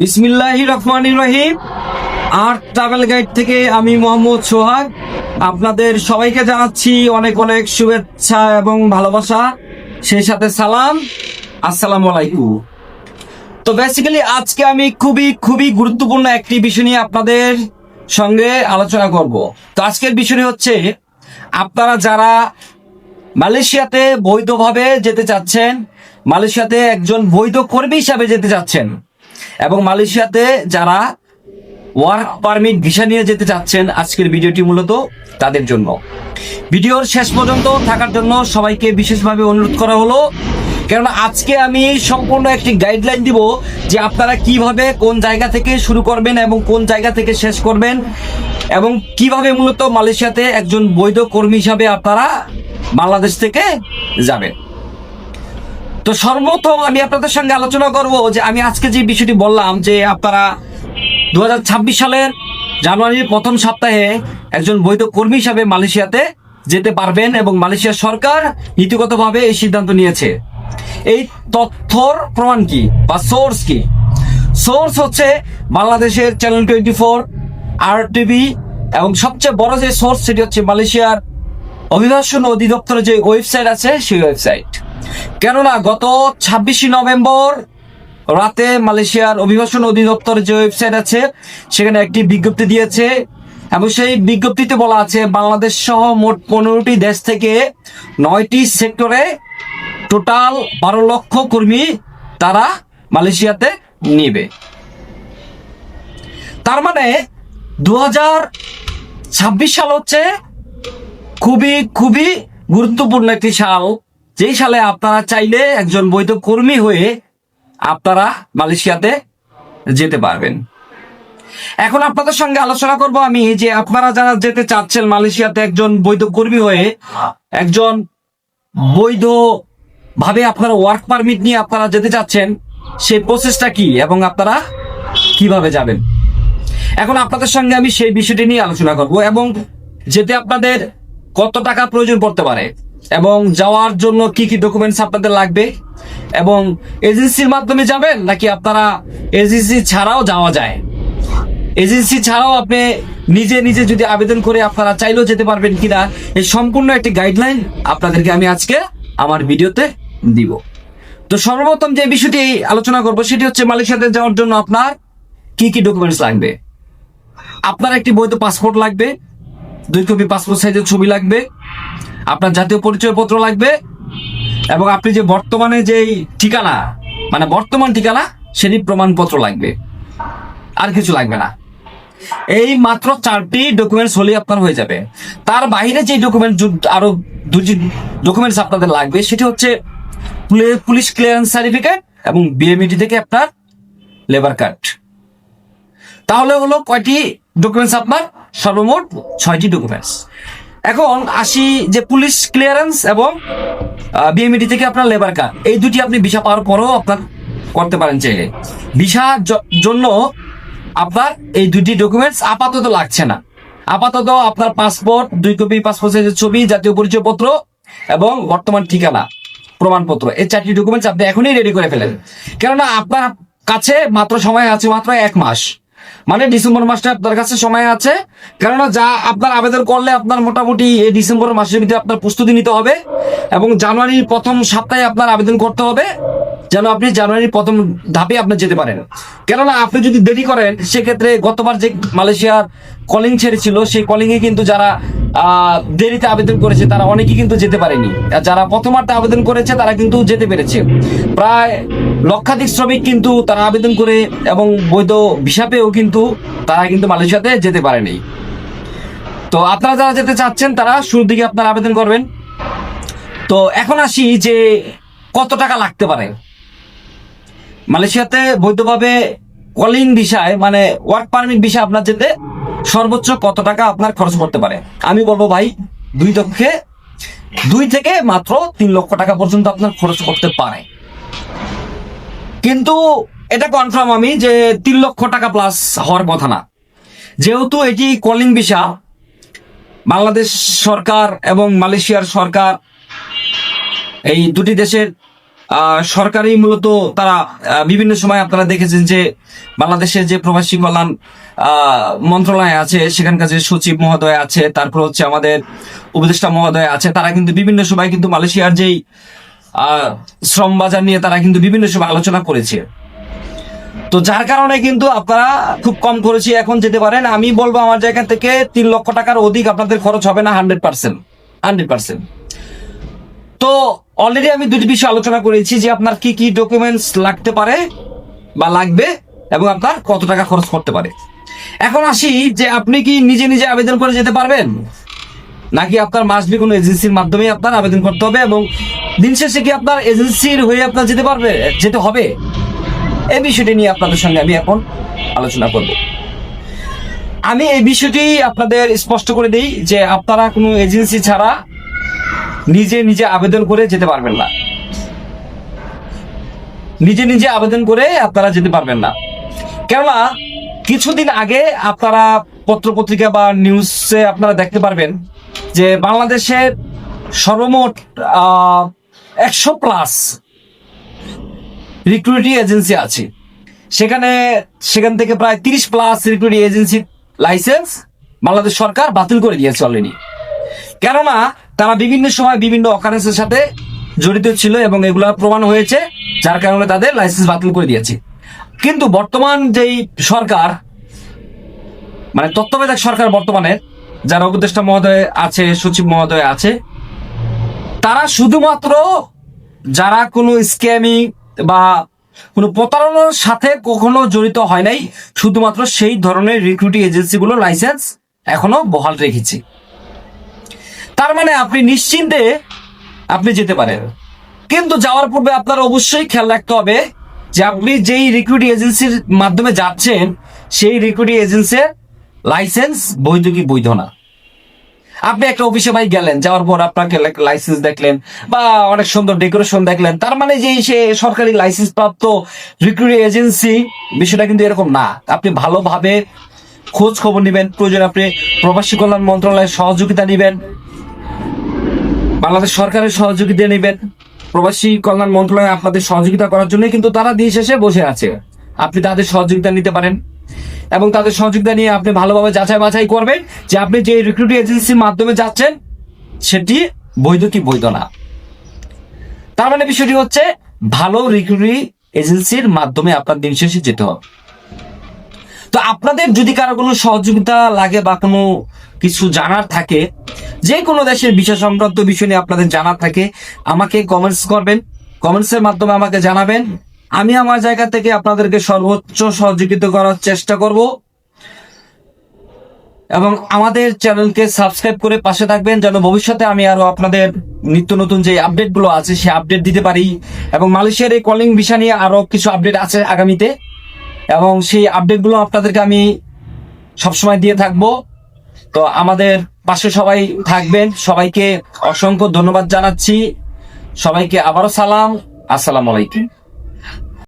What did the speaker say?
বিসমিল্লাহ রহমান রহিম। আর ট্রাভেল গাইড থেকে আমি মোহাম্মদ সোহাগ। আপনাদের সবাইকে জানাচ্ছি অনেক অনেক শুভেচ্ছা এবং ভালোবাসা। সেই সাথে সালাম। আসসালামু আলাইকুম। তো বেসিক্যালি আজকে আমি খুবই খুবই গুরুত্বপূর্ণ একটি বিষয় নিয়ে আপনাদের সঙ্গে আলোচনা করব। তো আজকের বিষয় হচ্ছে, আপনারা যারা মালয়েশিয়াতে বৈধভাবে যেতে চাচ্ছেন, মালয়েশিয়াতে একজন বৈধ কর্মী হিসাবে যেতে চাচ্ছেন এবং মালয়েশিয়াতে যারা ওয়ার্ক পারমিট ভিসা নিয়ে যেতে চাচ্ছেন, আজকের ভিডিওটি মূলত তাদের জন্য। ভিডিওর শেষ পর্যন্ত থাকার জন্য সবাইকে বিশেষভাবে অনুরোধ করা হলো, কেননা আজকে আমি সম্পূর্ণ একটি গাইডলাইন দিব যে আপনারা কীভাবে কোন জায়গা থেকে শুরু করবেন এবং কোন জায়গা থেকে শেষ করবেন এবং কীভাবে মূলত মালয়েশিয়াতে একজন বৈধ কর্মী হিসাবে আপনারা বাংলাদেশ থেকে যাবেন। তো সর্বপ্রথম আমি আপনাদের সঙ্গে আলোচনা করব যে আমি আজকে যে বিষয়টি বললাম যে আপনারা দু হাজার ছাব্বিশ সালের জানুয়ারির প্রথম সপ্তাহে একজন বৈধ কর্মী হিসাবে মালয়েশিয়াতে যেতে পারবেন এবং মালয়েশিয়ার সরকার নীতিগতভাবে এই সিদ্ধান্ত নিয়েছে। এই তথ্যর প্রমাণ কি বা সোর্স কি? সোর্স হচ্ছে বাংলাদেশের চ্যানেল টোয়েন্টি ফোর আর টিভি এবং সবচেয়ে বড় যে সোর্স সেটি হচ্ছে মালয়েশিয়ার অভিবাসন অধিদপ্তরের যে ওয়েবসাইট আছে সেই ওয়েবসাইট কেননা গত ছাব্বিশে নভেম্বর রাতে মালয়েশিয়ার অভিবাসন অধিদপ্তরের যে ওয়েবসাইট আছে, সেখানে একটি বিজ্ঞপ্তি দিয়েছে এবং সেই বিজ্ঞপ্তিতে বলা আছে, বাংলাদেশ সহ মোট পনেরোটি দেশ থেকে নয়টি সেক্টরে টোটাল বারো লক্ষ কর্মী তারা মালয়েশিয়াতে নিবে। তার মানে দু সাল হচ্ছে খুবই খুবই গুরুত্বপূর্ণ একটি সাল। যেই সালে আপনারা চাইলে একজন বৈধ কর্মী হয়ে আপনারা মালয়েশিয়াতে যেতে পারবেন। এখন আপনাদের সঙ্গে আলোচনা করব আমি যে আপনারা যারা যেতে চাচ্ছেন মালয়েশিয়াতে একজন বৈধ কর্মী হয়ে, একজন বৈধ ভাবে আপনারা ওয়ার্ক পারমিট নিয়ে আপনারা যেতে চাচ্ছেন, সেই প্রসেসটা কি এবং আপনারা কীভাবে যাবেন? এখন আপনাদের সঙ্গে আমি সেই বিষয়টি নিয়ে আলোচনা করব এবং যেতে আপনাদের কত টাকা প্রয়োজন পড়তে পারে? এবং যাওয়ার জন্য কি কি ডকুমেন্টস আপনাদের লাগবে? এবং এজেন্সির মাধ্যমে যাবেন নাকি আপনারা এজেন্সি ছাড়াও যাওয়া যায়? এজেন্সি ছাড়াও আপনি নিজে নিজে যদি আবেদন করে আপনারা চাইলেও যেতে পারবেন কিনা, এই সম্পূর্ণ একটি গাইডলাইন আপনাদেরকে আমি আজকে আমার ভিডিওতে দিব। তো সর্বপ্রথম যে বিষয়টি আলোচনা করব, সেটি হচ্ছে মালয়েশিয়াতে যাওয়ার জন্য আপনার কি কি ডকুমেন্টস লাগবে? আপনার একটি বৈধ পাসপোর্ট লাগবে, দুই কপি পাসপোর্ট সাইজের ছবি লাগবে আপনার জাতীয় পরিচয়পত্র লাগবে এবং আপনি যে বর্তমানে যেই ঠিকানা মানে বর্তমান ঠিকানা, সেটি প্রমাণপত্র লাগবে। আর কিছু লাগবে না। এই মাত্র চারটি ডকুমেন্টস হলেই আপনার হয়ে যাবে। তার বাইরে যে ডকুমেন্ট আরও দুটি ডকুমেন্টস আপনাদের লাগবে, সেটি হচ্ছে পুলি- পুলিশ ক্লিয়ারেন্স সার্টিফিকেট এবং বিএমইটি থেকে আপনার লেবার কার্ড তাহলে হলো কয়টি ডকুমেন্টস আপনার? সর্বমোট ছয়টি ডকুমেন্টস এখন আসি যে পুলিশ ক্লিয়ারেন্স এবং বিএমইটি থেকে আপনার লেবার কার্ড এই দুটি আপনি ভিসা পাওয়ার পরেও আপনার করতে পারেন চাইলে। ভিসা জন্য আপনার এই দুটি ডকুমেন্টস আপাতত লাগছে না। আপাতত আপনার পাসপোর্ট দুই কপি পাসপোর্ট সাইজের ছবি, জাতীয় পরিচয়পত্র এবং বর্তমান ঠিকানা, প্রমাণপত্র। এই চারটি ডকুমেন্টস আপনি এখনই রেডি করে ফেলেন। কেননা আপনার কাছে মাত্র সময় আছে মাত্র এক মাস। মানে ডিসেম্বর মাসটা আপনার কাছে সময় আছে। কেননা যা আপনার আবেদন করলে আপনার মোটামুটি এই ডিসেম্বর মাসের ভিতরে আপনার প্রস্তুতি নিতে হবে এবং জানুয়ারির প্রথম সপ্তাহে আপনার আবেদন করতে হবে, যেন আপনি জানুয়ারির প্রথম ধাপে আপনি যেতে পারেন। কেননা আপনি যদি দেরি করেন, সেক্ষেত্রে গতবার যে মালয়েশিয়ার কলিং ছেড়েছিল, সেই কলিংয়ে কিন্তু যারা দেরিতে আবেদন করেছে, তারা অনেকেই কিন্তু যেতে পারেনি। যারা প্রথমার্ধে আবেদন করেছে, তারা কিন্তু যেতে পেরেছে। প্রায় লক্ষাধিক শ্রমিক কিন্তু তারা আবেদন করে এবং বৈধ ভিসা পেয়েও কিন্তু তারা কিন্তু মালয়েশিয়াতে যেতে পারেনি। তো আপনারা যারা যেতে চাচ্ছেন, তারা শুরুর দিকে আপনারা আবেদন করবেন। তো এখন আসি যে কত টাকা লাগতে পারে। মালয়েশিয়াতে বৈধভাবে কলিং ভিসায় মানে ওয়ার্ক পারমিট ভিসা আপনার যেতে সর্বোচ্চ কত টাকা আপনার খরচ করতে পারে? আমি বলব ভাই, দুই লক্ষে, দুই থেকে মাত্র তিন লক্ষ টাকা পর্যন্ত আপনার খরচ করতে পারে। কিন্তু এটা কনফার্ম আমি যে তিন লক্ষ টাকা প্লাস হওয়ার কথা না। যেহেতু এটি কলিং ভিসা বাংলাদেশ সরকার এবং মালয়েশিয়ার সরকার, এই দুটি দেশের আহ, সরকারি মূলত তারা বিভিন্ন সময় আপনারা দেখেছেন যে বাংলাদেশের যে প্রবাসী কল্যাণ মন্ত্রণালয় আছে সেখানকার যে সচিব মহোদয় আছে তারপর হচ্ছে আমাদের উপদেষ্টা মহোদয় আছে তারা কিন্তু বিভিন্ন সময় কিন্তু মালয়েশিয়ার যেই শ্রম বাজার নিয়ে তারা কিন্তু বিভিন্ন সময় আলোচনা করেছে। তো যার কারণে কিন্তু আপনারা খুব কম খরচে এখন যেতে পারেন। আমি বলব আমার জায়গা থেকে তিন লক্ষ টাকার অধিক আপনাদের খরচ হবে না হান্ড্রেড পার্সেন্ট হান্ড্রেড পার্সেন্ট। তো অলরেডি আমি দুটি বিষয় আলোচনা করেছি যে আপনার কি কি ডকুমেন্টস লাগতে পারে বা লাগবে এবং আপনার কত টাকা খরচ করতে পারে। এখন আসি যে আপনি কি নিজে নিজে আবেদন করে যেতে পারবেন? নাকি আপনার মাসবি কোনো এজেন্সির মাধ্যমে আপনার আবেদন করতে হবে এবং দিন শেষে কি আপনার এজেন্সির হয়ে আপনার যেতে পারবে, যেতে হবে? এই বিষয়টি নিয়ে আপনাদের সঙ্গে আমি এখন আলোচনা করব। আমি এই বিষয়টি আপনাদের স্পষ্ট করে দিই যে আপনারা কোনো এজেন্সি ছাড়া নিজে নিজে আবেদন করে যেতে পারবেন না। নিজে নিজে আবেদন করে আপনারা যেতে পারবেন না। কেননা, কিছুদিন আগে আপনারা পত্রপত্রিকা বা নিউজে আপনারা দেখতে পারবেন যে বাংলাদেশের সর্বমোট একশো প্লাস রিক্রুটিং এজেন্সি আছে। সেখানে, সেখান থেকে প্রায় তিরিশ প্লাস রিক্রুটিং এজেন্সির লাইসেন্স বাংলাদেশ সরকার বাতিল করে দিয়েছে অলরেডি কেননা তারা বিভিন্ন সময় বিভিন্ন অকারেন্সের সাথে জড়িত ছিল এবং এগুলো প্রমাণ হয়েছে, যার কারণে তাদের লাইসেন্স বাতিল করে দিয়েছে। কিন্তু বর্তমান যেই সরকার মানে তত্ত্বাবধায়ক সরকার বর্তমানে, যারা উপদেষ্টা মহোদয় আছে, সচিব মহোদয় আছে, তারা শুধুমাত্র যারা কোনো স্ক্যামিং বা কোনো প্রতারণার সাথে কখনো জড়িত হয় নাই, শুধুমাত্র সেই ধরনের রিক্রুটিং এজেন্সিগুলো লাইসেন্স এখনও বহাল রেখেছে। তার মানে আপনি নিশ্চিন্তে আপনি যেতে পারেন। কিন্তু যাওয়ার পূর্বে আপনার অবশ্যই খেয়াল রাখতে হবে যে আপনি যেই রিক্রুটিং এজেন্সির মাধ্যমে যাচ্ছেন, সেই রিক্রুটিং এজেন্সির লাইসেন্স বৈধ কি বৈধ না? আপনি একটা অফিসে ভাই গেলেন, যাওয়ার পর আপনাকে লাইসেন্স দেখলেন বা অনেক সুন্দর ডেকোরেশন দেখলেন, তার মানে যে সে সরকারি লাইসেন্স প্রাপ্ত রিক্রুটিং এজেন্সি বিষয়টা কিন্তু এরকম না। আপনি ভালোভাবে খোঁজ খবর নেবেন, প্রয়োজন আপনি প্রবাসী কল্যাণ মন্ত্রণালয়ের সহযোগিতা নেবেন। বাংলাদেশ সরকারের সহযোগিতা নেবেন। প্রবাসী কল্যাণ মন্ত্রণালয় আপনাদের সহযোগিতা করার জন্য কিন্তু তারা দিন শেষে বসে আছে। আপনি তাদের সহযোগিতা নিতে পারেন। এবং তাদের সহযোগিতা নিয়ে আপনি ভালোভাবে যাচাই বাছাই করবেন যে আপনি যে রিক্রুটিং এজেন্সির মাধ্যমে যাচ্ছেন, সেটি বৈধ কি বৈধ না। তার মানে বিষয়টি হচ্ছে, ভালো রিক্রুটিং এজেন্সির মাধ্যমে আপনার দিন শেষে যেতে হবে। তো আপনাদের যদি কারও কোনো সহযোগিতা লাগে বা কোনো কিছু জানার থাকে যে কোনো দেশের বিষয় সংক্রান্ত বিষয় নিয়ে আপনাদের জানার থাকে, আমাকে কমেন্টস করবেন কমেন্টসের মাধ্যমে আমাকে জানাবেন। আমি আমার জায়গা থেকে আপনাদেরকে সর্বোচ্চ সহযোগিতা করার চেষ্টা করব। এবং আমাদের চ্যানেলকে সাবস্ক্রাইব করে পাশে থাকবেন, যেন ভবিষ্যতে আমি আরও আপনাদের নিত্য নতুন যে আপডেটগুলো আছে সে আপডেট দিতে পারি। এবং মালয়েশিয়ার এই কলিং ভিসা নিয়ে আরও কিছু আপডেট আছে আগামীতে। এবং সেই আপডেটগুলো আপনাদেরকে আমি সবসময় দিয়ে থাকব। তো আমাদের পাশে সবাই থাকবেন। সবাইকে অসংখ্য ধন্যবাদ জানাচ্ছি। সবাইকে আবারও সালাম। আসসালাম আলাইকুম।